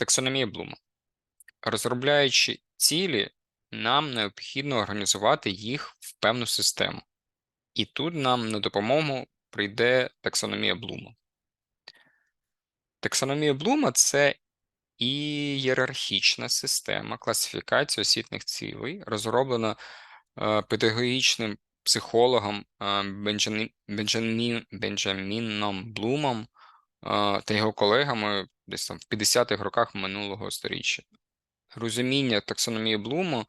Таксономія Блума. Розробляючи цілі, нам необхідно організувати їх в певну систему. І тут нам на допомогу прийде таксономія Блума. Таксономія Блума це ієрархічна система класифікації освітних цілей, розроблена е, педагогічним психологом е, Бенджамі- Бенджаміном Блумом е, та його колегами десь там в 50-х роках минулого сторіччя. Розуміння таксономії Блуму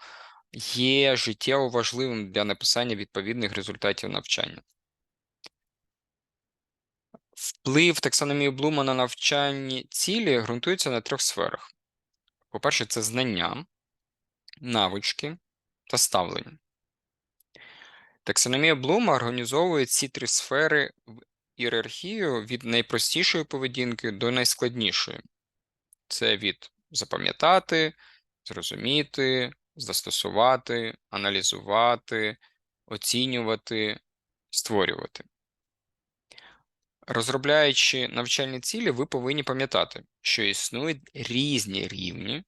є життєво важливим для написання відповідних результатів навчання. Вплив таксономії Блума на навчальні цілі ґрунтується на трьох сферах. По-перше, це знання, навички та ставлення. Таксономія Блума організовує ці три сфери в ієрархію від найпростішої поведінки до найскладнішої. Це від запам'ятати, зрозуміти, застосувати, аналізувати, оцінювати, створювати. Розробляючи навчальні цілі, ви повинні пам'ятати, що існують різні рівні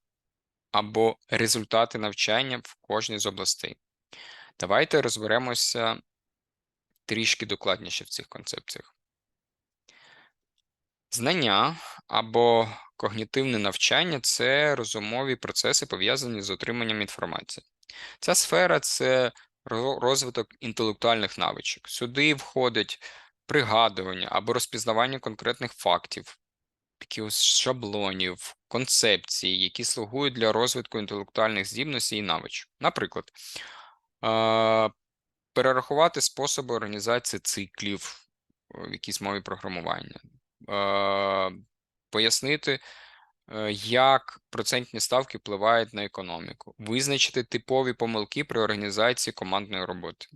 або результати навчання в кожній з областей. Давайте розберемося трішки докладніше в цих концепціях. Знання або когнітивне навчання це розумові процеси, пов'язані з отриманням інформації. Ця сфера це розвиток інтелектуальних навичок. Сюди входить пригадування або розпізнавання конкретних фактів, якихось шаблонів, концепцій, які слугують для розвитку інтелектуальних здібностей і навичок. Наприклад, перерахувати способи організації циклів в якійсь мові програмування, пояснити, е, як процентні ставки впливають на економіку, визначити типові помилки при організації командної роботи.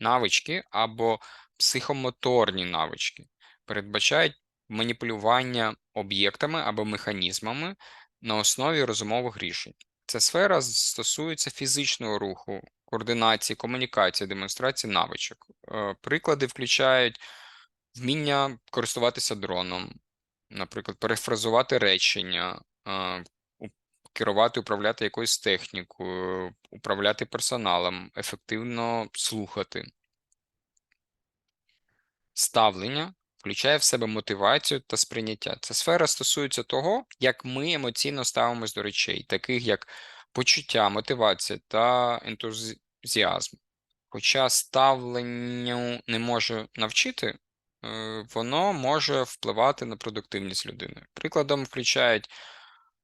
Навички або психомоторні навички передбачають маніпулювання об'єктами або механізмами на основі розумових рішень. Ця сфера стосується фізичного руху, координації, комунікації, демонстрації навичок. Е, Приклади включають вміння користуватися дроном, наприклад, перефразувати речення, керувати, управляти якоюсь технікою, управляти персоналом, ефективно слухати. Ставлення включає в себе мотивацію та сприйняття. Ця сфера стосується того, як ми емоційно ставимось до речей, таких як почуття, мотивація та ентузіазм. Хоча ставленню не може навчити, воно може впливати на продуктивність людини. Прикладом включають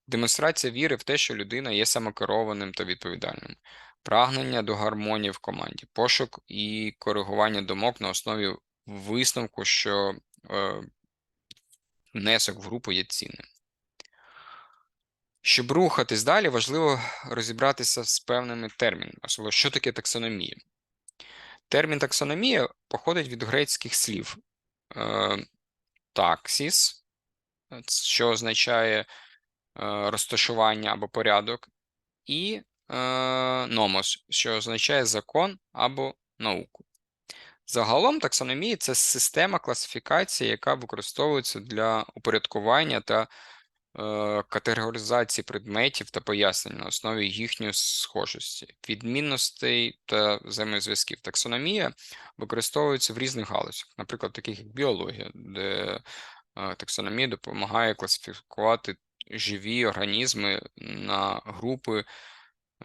демонстрація віри в те, що людина є самокерованим та відповідальним, прагнення до гармонії в команді, пошук і коригування думок на основі висновку, що е, внесок в групу є цінним. Щоб рухатись далі, важливо розібратися з певними термінами, особливо що таке таксономія. Термін таксономія походить від грецьких слів е, таксіс, що означає е, розташування або порядок, і е, номос, що означає закон або науку. Загалом таксономія це система класифікації, яка використовується для упорядкування та категоризації предметів та пояснень на основі їхньої схожості, відмінностей та взаємозв'язків. Таксономія використовується в різних галузях, наприклад, таких як біологія, де е, таксономія допомагає класифікувати живі організми на групи е,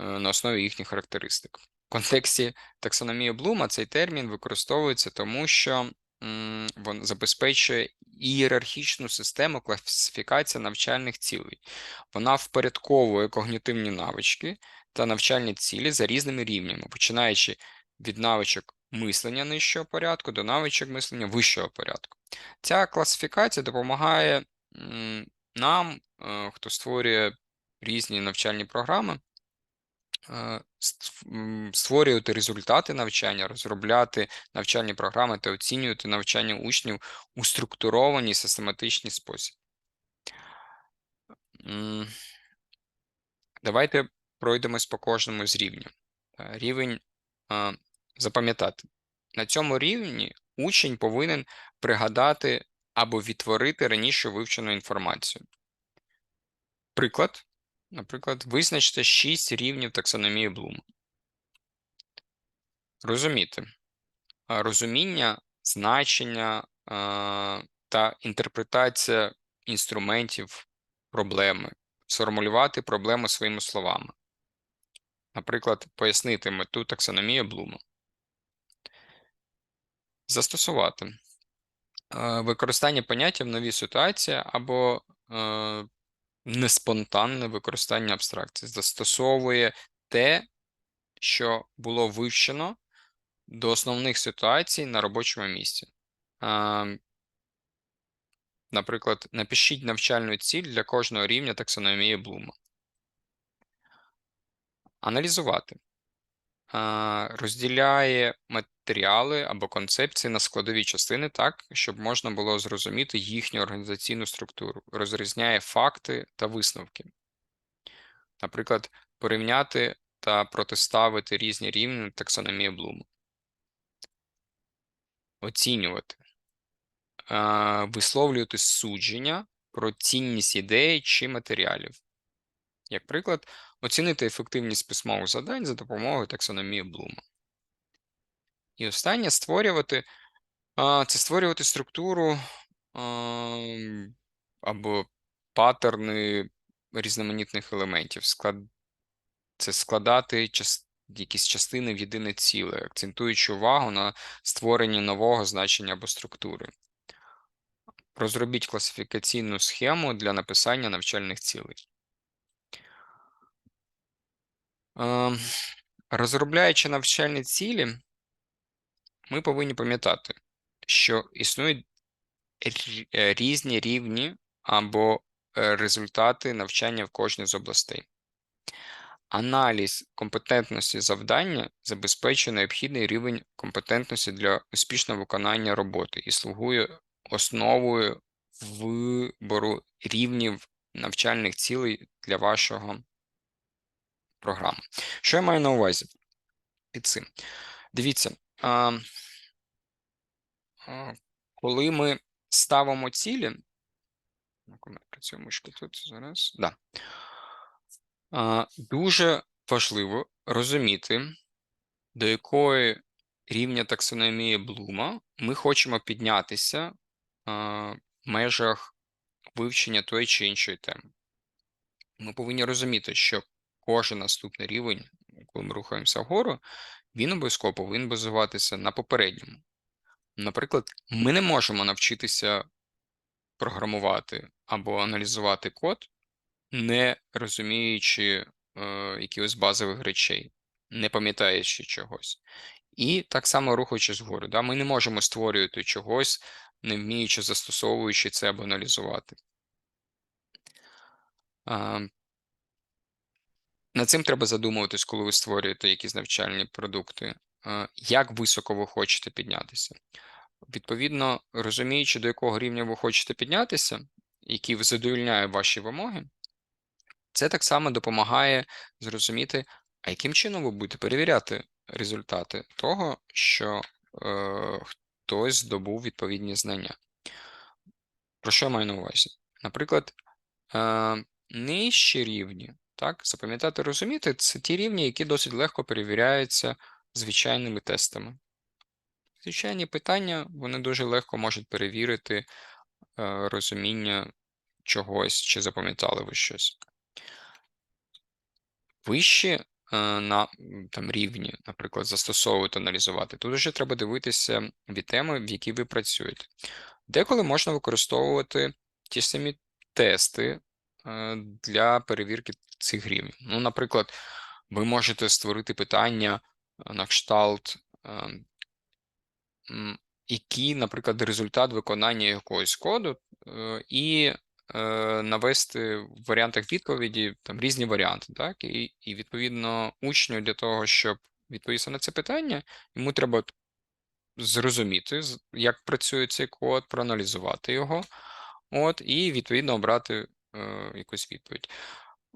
на основі їхніх характеристик. В контексті таксономії Блума цей термін використовується тому, що м, він забезпечує ієрархічну систему класифікації навчальних цілей. Вона впорядковує когнітивні навички та навчальні цілі за різними рівнями, починаючи від навичок мислення нижчого порядку до навичок мислення вищого порядку. Ця класифікація допомагає нам, е, хто створює різні навчальні програми, створювати результати навчання, розробляти навчальні програми та оцінювати навчання учнів у структурованій систематичній спосіб. Давайте пройдемось по кожному з рівнів. Е, Рівень е, запам'ятати. На цьому рівні учень повинен пригадати або відтворити раніше вивчену інформацію. Приклад. Наприклад, визначте 6 рівнів таксономії Блума. Розуміти. Розуміння, значення та інтерпретація інструментів проблеми, сформулювати проблему своїми словами. Наприклад, пояснити мету таксономії Блума. Застосувати Е, використання поняття в новій ситуації або неспонтанне використання абстракції. Застосовує те, що було вивчено до основних ситуацій на робочому місці. Е, Наприклад, напишіть навчальну ціль для кожного рівня таксономії Блума. Аналізувати. Розділяє матеріали або концепції на складові частини так, щоб можна було зрозуміти їхню організаційну структуру. Розрізняє факти та висновки. Наприклад, порівняти та протиставити різні рівні таксономії Блума. Оцінювати. Висловлювати судження про цінність ідеї чи матеріалів. Як приклад, оцінити ефективність письмових завдань за допомогою таксономії Блума. І останнє створювати це створювати структуру або паттерни різноманітних елементів. Це складати якісь частини в єдине ціле, акцентуючи увагу на створенні нового значення або структури. Розробіть класифікаційну схему для написання навчальних цілей. Е, Розробляючи навчальні цілі, ми повинні пам'ятати, що існують е, різні рівні або е, результати навчання в кожній з областей. Аналіз компетентності завдання забезпечує необхідний рівень компетентності для успішного виконання роботи і слугує основою вибору рівнів навчальних цілей для вашого програми. Що я маю на увазі під цим? Дивіться, коли ми ставимо цілі, працює тут зараз, да. Дуже важливо розуміти, до якої рівня таксономії Блума ми хочемо піднятися в межах вивчення тої чи іншої теми. Ми повинні розуміти, що кожен наступний рівень, коли ми рухаємося вгору, він обов'язково повинен базуватися на попередньому. Наприклад, ми не можемо навчитися програмувати або аналізувати код, не розуміючи е, якихось базових речей, не пам'ятаючи чогось. І так само рухаючись вгору. Да? Ми не можемо створювати чогось, не вміючи застосовуючи це або аналізувати. Над цим треба задумуватись, коли ви створюєте якісь навчальні продукти. Е, Як високо ви хочете піднятися? Відповідно, розуміючи, до якого рівня ви хочете піднятися, який задовольняє ваші вимоги, це так само допомагає зрозуміти, а яким чином ви будете перевіряти результати того, що е, хтось здобув відповідні знання. Про що я маю на увазі? Наприклад, е, нижчі рівні, так, запам'ятати, розуміти, це ті рівні, які досить легко перевіряються звичайними тестами. Звичайні питання, вони дуже легко можуть перевірити е, розуміння чогось, чи запам'ятали ви щось. Вищі е, на там, рівні, наприклад, застосовувати, аналізувати. Тут вже треба дивитися від теми, в якій ви працюєте. Деколи можна використовувати ті самі тести для перевірки цих рівнів. Ну, наприклад, ви можете створити питання е, на кшталт, е, який, наприклад, результат виконання якогось коду, е, і е, навести в варіантах відповіді там різні варіанти, так? І, і відповідно учню для того, щоб відповісти на це питання, йому треба зрозуміти, як працює цей код, проаналізувати його, от, і відповідно обрати е, якусь відповідь.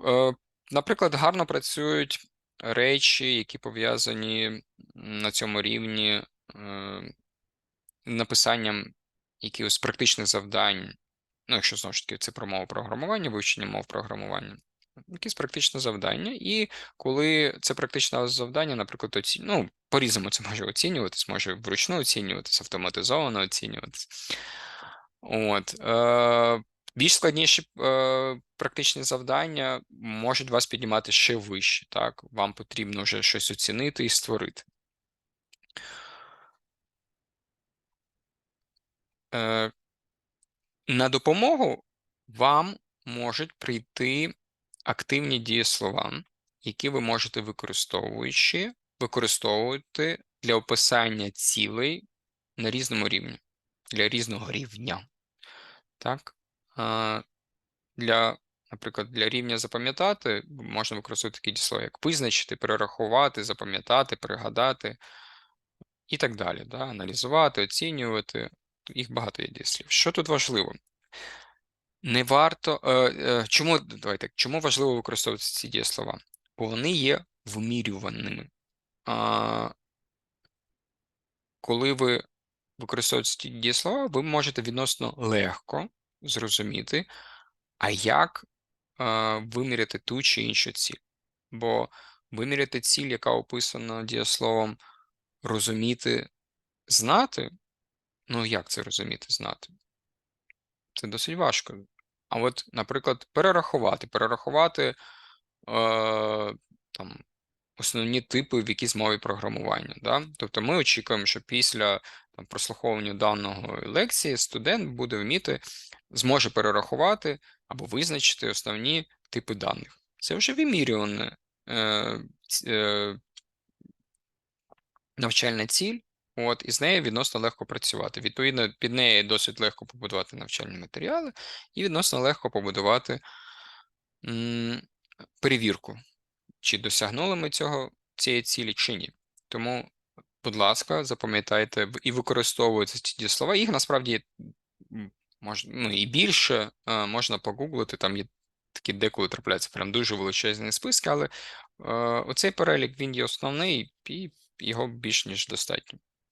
Е, наприклад, гарно працюють речі, які пов'язані на цьому рівні е, написанням якихось практичних завдань ну, якщо знову ж таки це про мову програмування, вивчення мов програмування, якісь практичне завдання. І коли це практичне завдання, наприклад, оці... ну, по-різному це може оцінюватись, може вручну оцінюватись, автоматизовано оцінюватись. От. Е... Більш складніші е, практичні завдання можуть вас піднімати ще вище. Так, вам потрібно вже щось оцінити і створити. Е, На допомогу вам можуть прийти активні дієслова, які ви можете використовуючи, використовувати для описання цілей на різному рівні, для різного рівня. Так? Для, наприклад, для рівня запам'ятати можна використовувати такі дієслова, як визначити, перерахувати, запам'ятати, пригадати і так далі. Да? Аналізувати, оцінювати. Їх багато є дієслів. Що тут важливо? Не варто. Е, е, чому давайте, чому важливо використовувати ці дієслова? Бо вони є вимірюваними. А, Коли ви використовуєте ці дієслова, ви можете відносно легко зрозуміти, а як а, виміряти ту чи іншу ціль. Бо виміряти ціль, яка описана дієсловом розуміти, знати. Ну, як це розуміти, знати? Це досить важко. А от, наприклад, перерахувати, перерахувати е, там, основні типи в якійсь мові програмування. Да? Тобто ми очікуємо, що після там, прослуховування даної лекції студент буде вміти, зможе перерахувати або визначити основні типи даних. Це вже вимірюване е, е, навчальна ціль. От, і з нею відносно легко працювати. Відповідно, під нею досить легко побудувати навчальні матеріали, і відносно легко побудувати перевірку, чи досягнули ми цього цієї цілі, чи ні. Тому, будь ласка, запам'ятайте і використовуйте ці дієслова. Їх насправді можна ну, і більше можна погуглити. Там є такі деколи трапляються прям дуже величезні списки, але оцей перелік він є основний і його більш ніж достатньо.